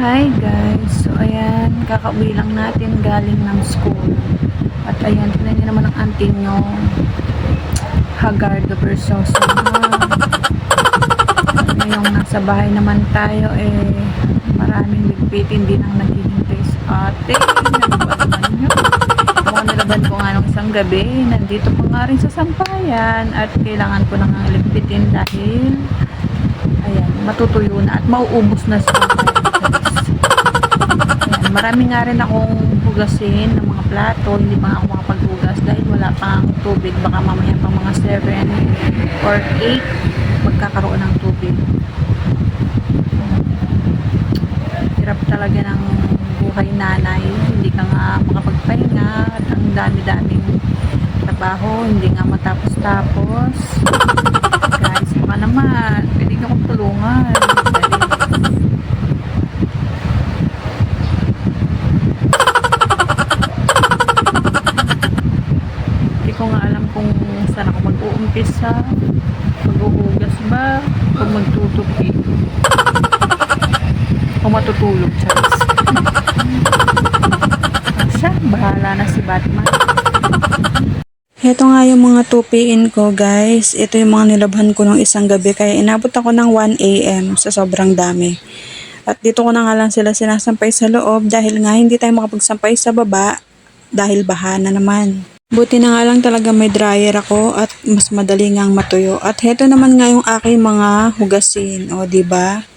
Hi guys! So ayan, kakauwi lang natin galing ng school. At ayan, tignan niyo naman ang auntie nyo. Hagardo Versosa. Ngayong nasa bahay naman tayo eh, maraming ligpitin din ang naghihintay sa ate. Nalaban naman nyo. Mukhang nilaban ko nga nung isang gabi. Nandito pa nga rin sa sampayan at kailangan ko nang ligpitin dahil ayan, matutuyo na at mauubos na sa Ayan, marami nga rin akong hugasin ng mga plato, hindi pa ako makapaghugas dahil wala pang tubig. Baka mamaya pang mga 7 or 8 magkakaroon ng tubig. Hirap talaga ng buhay nanay. Hindi ka nga makapagpahinga at ang dami-daming trabaho, hindi nga matapos-tapos. Guys, baka naman, pwede ka akong tulungan. Dali. Hindi ko nga alam kung saan ako mag-uumpisa. Maghuhugas ba? O magtutupi? O matutulog, Charles? Siya, bahala na si Batman. Heto nga yung mga tupiin ko guys. Ito yung mga nilabhan ko nung isang gabi kaya inabot ako ng 1 a.m. sa sobrang dami. At dito ko na nga lang sila sinasampay sa loob dahil nga hindi tayo makapagsampay sa baba dahil baha na naman. Buti na nga lang talaga may dryer ako at mas madali ngang matuyo. At heto naman nga yung aking mga hugasin. O, ba?